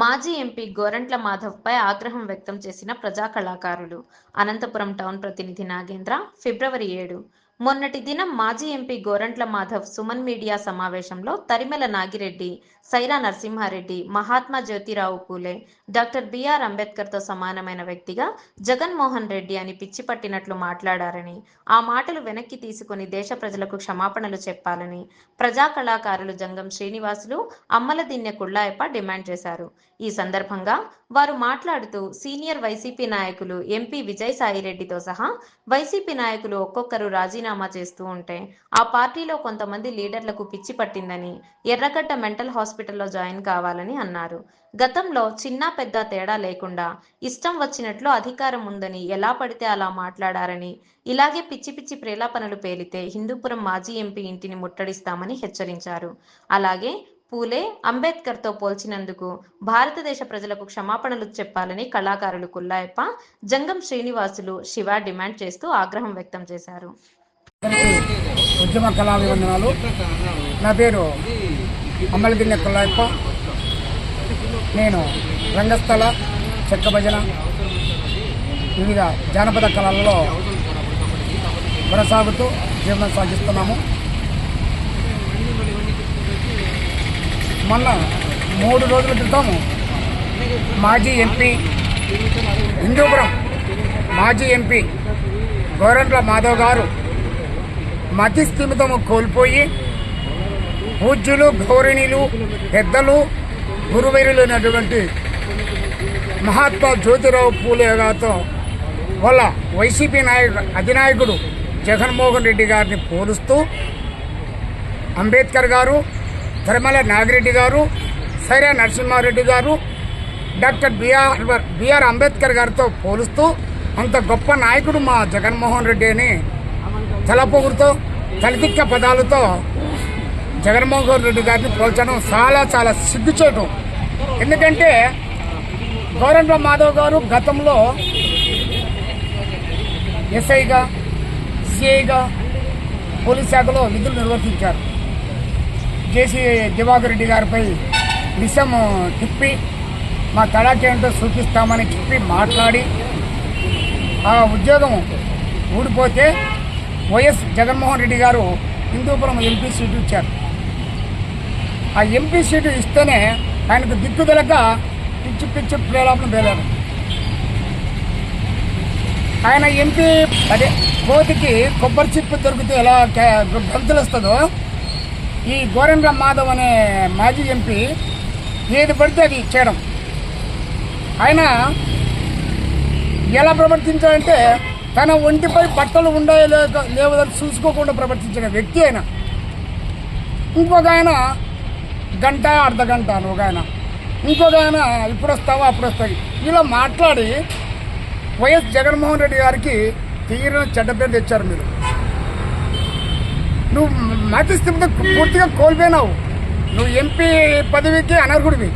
మాజీ ఎంపీ గోరంట్ల మాధవ్పై ఆగ్రహం వ్యక్తం చేసిన ప్రజా కళాకారులు. అనంతపురం టౌన్ ప్రతినిధి నాగేంద్ర ఫిబ్రవరి ఏడు. మొన్నటి దినం మాజీ ఎంపీ గోరంట్ల మాధవ్ సుమన్ మీడియా సమావేశంలో Tarimela Nagireddy Saira Narasimhareddy Mahatma Jyotirao Phule doctor B R అంబేద్కర్తో సమానమైన వ్యక్తిగా జగన్మోహన్ రెడ్డి అని పిచ్చి పట్టినట్లు మాట్లాడారని ఆ మాటలు వెనక్కి తీసుకుని దేశ ప్రజలకు క్షమాపణలు చెప్పాలని ప్రజా కళాకారులు జంగం శ్రీనివాసులు అమ్మల దిన్నె కుళ్ళాయప్ప డిమాండ్ చేశారు. ఈ సందర్భంగా వారు మాట్లాడుతూ సీనియర్ వైసీపీ నాయకులు ఎంపీ విజయసాయిరెడ్డితో సహా వైసీపీ నాయకులు ఒక్కొక్కరు రాజీనామా చేస్తూ ఉంటే ఆ పార్టీలో కొంతమంది లీడర్లకు పిచ్చి పట్టిందని ఎర్రగడ్డ మెంటల్ హాస్పిటల్ హాస్పిటల్లో జాయిన్ కావాలని అన్నారు. గతంలో చిన్న పెద్ద తేడా లేకుండా ఇష్టం వచ్చినట్లు అధికారం ఉందని ఎలా పడితే అలా మాట్లాడారని ఇలాగే పిచ్చి పిచ్చి ప్రేలాపనలు పేలితే హిందూపురం మాజీ ఎంపీ ఇంటిని ముట్టడిస్తామని హెచ్చరించారు. అలాగే పూలే అంబేద్కర్తో పోల్చినందుకు భారతదేశ ప్రజలకు క్షమాపణలు చెప్పాలని కళాకారులు కుల్లాయప్ప జంగం శ్రీనివాసులు శివ డిమాండ్ చేస్తూ ఆగ్రహం వ్యక్తం చేశారు. ఉద్యమ కళాభివందనాలు. నా పేరు అమ్మలగిన్నె కొల్లాయప్ప నేను రంగస్థల చెక్క భజన వివిధ జానపద కళలలో కొనసాగుతూ జీవనం సాగిస్తున్నాము. మొన్న మూడు రోజుల క్రితం మాజీ ఎంపీ హిందూపురం మాజీ ఎంపీ గోరంట్ల మాధవ్ గారు మతి స్థిమితము కోల్పోయి పూజ్యులు గౌరిణీలు పెద్దలు గురువైరులైనటువంటి మహాత్మా జ్యోతిరావు పూలే గారితో వాళ్ళ వైసీపీ నాయకుడు అధినాయకుడు జగన్మోహన్ రెడ్డి గారిని పోలుస్తూ అంబేద్కర్ గారు ధర్మల నాగిరెడ్డి గారు సైరా నరసింహారెడ్డి గారు డాక్టర్ బిఆర్ బిఆర్ అంబేద్కర్ గారితో పోలుస్తూ అంత గొప్ప నాయకుడు మా జగన్మోహన్ రెడ్డి అని తలపొగురుతో తలతిక్క పదాలతో జగన్మోహన్ రెడ్డి గారిని పోల్చడం చాలా చాలా సిగ్గుచేయటం ఎందుకంటే గౌరంట్ల మాధవ్ గారు గతంలో ఎస్ఐగా సిఐగా పోలీస్ శాఖలో విధులు నిర్వర్తించారు. జేసీ దివాకర్ రెడ్డి గారిపై విషం తిప్పి మా తడాకేంటో చూపిస్తామని చెప్పి మాట్లాడి ఆ ఉద్యోగం ఊడిపోతే వైఎస్ జగన్మోహన్ రెడ్డి గారు హిందూపురం ఎంపీ సీటు ఇచ్చారు. ఆ ఎంపీ సీటు ఇస్తేనే ఆయనకు దిక్కుదలక పిచ్చి పిచ్చి ప్రేలాపన పేలాడు ఆయన ఎంపీ అదే కోతికి కొబ్బరి చిప్పు దొరికితే ఎలా కే- గంతులు వస్తుందో ఈ గోరెండ్ల మాధవ్ అనే మాజీ ఎంపీ ఏది పడితే అది చేయడం. ఆయన ఎలా ప్రవర్తించాడంటే తన ఒంటిపై బట్టలు ఉన్నాయో లేక లేవదని చూసుకోకుండా ప్రవర్తించిన వ్యక్తి ఆయన. ఇంకొక ఆయన గంట అర్ధ గంట అని ఒక ఆయన. ఇంకొక ఆయన ఇప్పుడు వస్తావా అప్పుడు వస్తాయి ఇలా మాట్లాడి వైఎస్ జగన్మోహన్ రెడ్డి గారికి తీరిన చెడ్డ పేరు తెచ్చారు మీరు. నువ్వు మతి స్థితితో పూర్తిగా కోల్పోయినావు. నువ్వు ఎంపీ పదవికి అనర్హుడివి.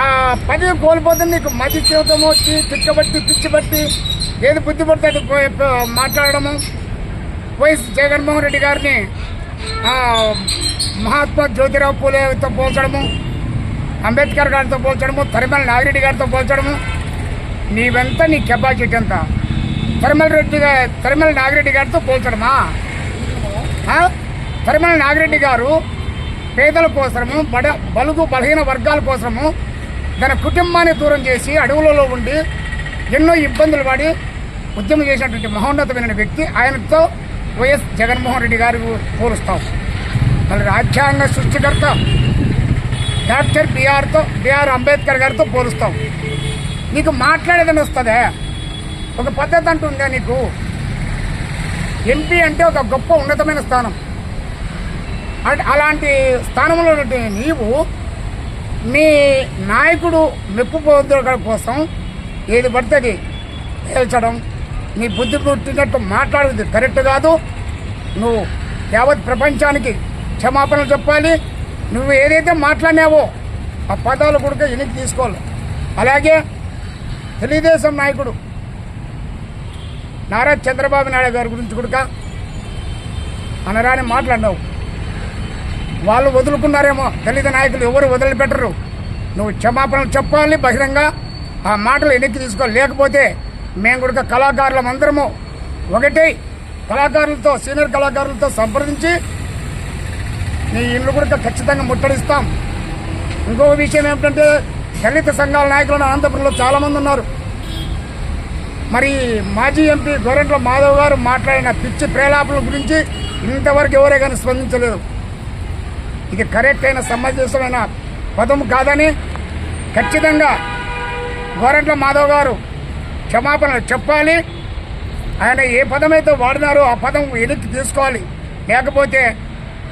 ఆ పదవి కోల్పోతే నీకు మతి జీవితం వచ్చి తిక్కబట్టి పిచ్చిబట్టి ఏది బుద్ధి మాట్లాడడము. వైఎస్ జగన్మోహన్ రెడ్డి గారిని మహాత్మా జ్యోతిరావు పూలేతో పోల్చడము అంబేద్కర్ గారితో పోల్చడము తరిమల నాగిరెడ్డి గారితో పోల్చడము. నీవెంత నీ కెపాసిటీ ఎంత? తరిమల రెడ్డి తరిమల నాగిరెడ్డి గారితో పోల్చడమా? తరిమల నాగిరెడ్డి గారు పేదల కోసము బడ బలుగు బలహీన వర్గాల కోసము తన కుటుంబాన్ని దూరం చేసి అడవులలో ఉండి ఎన్నో ఇబ్బందులు పడి ఉద్యమం చేసినటువంటి మహోన్నతమైన వ్యక్తి. ఆయనతో వైఎస్ జగన్మోహన్ రెడ్డి గారు పోలుస్తాం. వాళ్ళ రాజ్యాంగ సృష్టికర్త డాక్టర్ బిఆర్తో బిఆర్ అంబేద్కర్ గారితో పోలుస్తాం. నీకు మాట్లాడేదని వస్తుందే. ఒక పద్ధతి అంటూ నీకు. ఎంపీ అంటే ఒక గొప్ప ఉన్నతమైన స్థానం. అంటే అలాంటి స్థానంలో నీవు మీ నాయకుడు మెప్పు పొందడం కోసం ఏది పడితే అది తేల్చడం నీ బుద్ధి పుట్టినట్టు మాట్లాడేది కరెక్ట్ కాదు. నువ్వు యావత్ ప్రపంచానికి క్షమాపణలు చెప్పాలి. నువ్వు ఏదైతే మాట్లాడినావో ఆ పదాలు కూడా వెనక్కి తీసుకోవాలి. అలాగే తెలుగుదేశం నాయకుడు నారా చంద్రబాబు నాయుడు గారి గురించి కూడా అనరాని మాట్లాడినావు. వాళ్ళు వదులుకున్నారేమో దళిత నాయకులు ఎవరు వదిలిపెట్టరు. నువ్వు క్షమాపణలు చెప్పాలి బహిరంగ ఆ మాటలు వెనక్కి తీసుకోవాలి లేకపోతే మేము కూడా కళాకారులం అందరము ఒకటే కళాకారులతో సీనియర్ కళాకారులతో సంప్రదించి నీ ఇల్లు కూడా ఖచ్చితంగా ముట్టడిస్తాం. ఇంకొక విషయం ఏమిటంటే దళిత సంఘాల నాయకులు అనంతపురంలో చాలామంది ఉన్నారు. మరి మాజీ ఎంపీ గోరెంట్ల మాధవ్ గారు మాట్లాడిన పిచ్చి ప్రేలాపల గురించి ఇంతవరకు ఎవరే కానీ స్పందించలేదు. ఇది కరెక్ట్ అయిన సమంజసమైన పదం కాదని ఖచ్చితంగా గోరెంట్ల మాధవ్ గారు క్షమాపణలు చెప్పాలి. ఆయన ఏ పదమైతే వాడినారో ఆ పదం వెనక్కి తీసుకోవాలి. లేకపోతే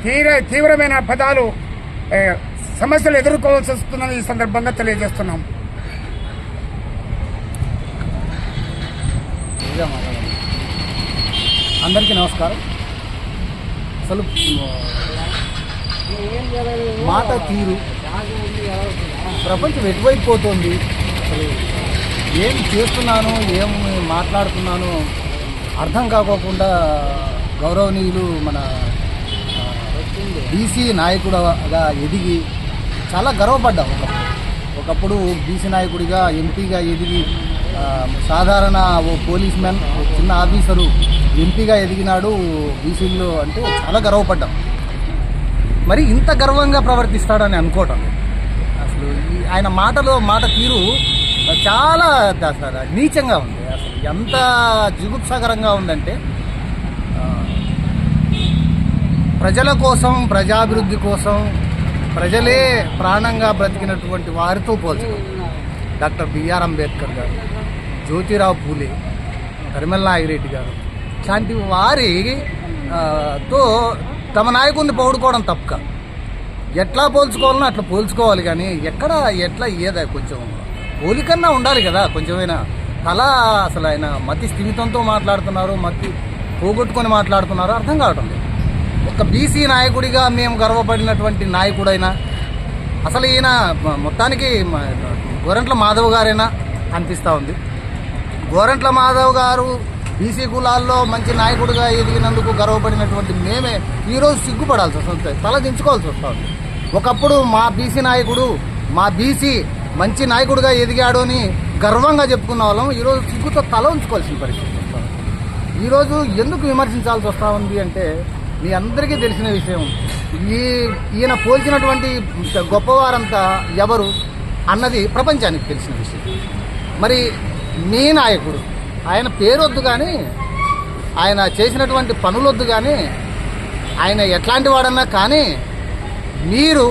తీవ్ర తీవ్రమైన పదాలు సమస్యలు ఎదుర్కోవాల్సి వస్తుందని ఈ సందర్భంగా తెలియజేస్తున్నాం. అందరికీ నమస్కారం. అసలు మాట తీరు ప్రపంచం ఎటువైపు పోతుంది అసలు ఏం చేస్తున్నాను ఏం మాట్లాడుతున్నాను అర్థం కాకోకుండా గౌరవనీయులు మన బీసీ నాయకుడుగా ఎదిగి చాలా గర్వపడ్డా ఒకప్పుడు. ఒకప్పుడు బీసీ నాయకుడిగా ఎంపీగా ఎదిగి సాధారణ ఓ పోలీస్ మ్యాన్ ఓ చిన్న ఆఫీసరు ఎంపీగా ఎదిగినాడు బీసీల్లో అంటే చాలా గర్వపడ్డాం. మరి ఇంత గర్వంగా ప్రవర్తిస్తాడని అనుకోవటం. అసలు ఆయన మాటలో మాట తీరు చాలా నీచంగా ఉంది. అసలు ఎంత జిగుప్సాకరంగా ఉందంటే ఆ, ప్రజల కోసం ప్రజాభివృద్ధి కోసం ప్రజలే ప్రాణంగా బ్రతికినటువంటి వారితో పోల్చడం డాక్టర్ బిఆర్ అంబేద్కర్ గారు జ్యోతిరావు పూలే కరిమల్ నాగిరెడ్డి గారు ఇలాంటి వారి తో తమ నాయకుడిని పౌడుకోవడం తప్పక ఎట్లా పోల్చుకోవాలనో అట్లా పోల్చుకోవాలి కానీ ఎక్కడ ఎట్లా ఏదా కొంచెం పోలికన్నా ఉండాలి కదా కొంచెమైనా. తల అసలు ఆయన మతి స్థిమితంతో మాట్లాడుతున్నారు మతి పోగొట్టుకొని మాట్లాడుతున్నారు అర్థం కావటం లేదు. ఒక బీసీ నాయకుడిగా మేము గర్వపడినటువంటి నాయకుడైనా అసలు ఈయన మొత్తానికి గోరంట్ల మాధవ్ గారైనా అనిపిస్తూ ఉంది. గోరంట్ల మాధవ్ గారు బీసీ కులాల్లో మంచి నాయకుడిగా ఎదిగినందుకు గర్వపడినటువంటి మేమే ఈరోజు సిగ్గుపడాల్సి వస్తుంది తల దించుకోవాల్సి వస్తుంది. ఒకప్పుడు మా బీసీ నాయకుడు మా బీసీ మంచి నాయకుడిగా ఎదిగాడు అని గర్వంగా చెప్పుకున్న వాళ్ళం ఈరోజు సిగ్గుతో తల ఉంచుకోవాల్సిన పరిస్థితి వస్తుంది. ఈరోజు ఎందుకు విమర్శించాల్సి వస్తూ ఉంది అంటే మీ అందరికీ తెలిసిన విషయం. ఈ ఈయన పోల్చినటువంటి గొప్పవారంతా ఎవరు అన్నది ప్రపంచానికి తెలిసిన విషయం. మరి మీ నాయకుడు ఆయన పేరొద్దు కానీ ఆయన చేసినటువంటి పనులొద్దు కానీ ఆయన ఎట్లాంటి వాడన్నా కానీ మీరు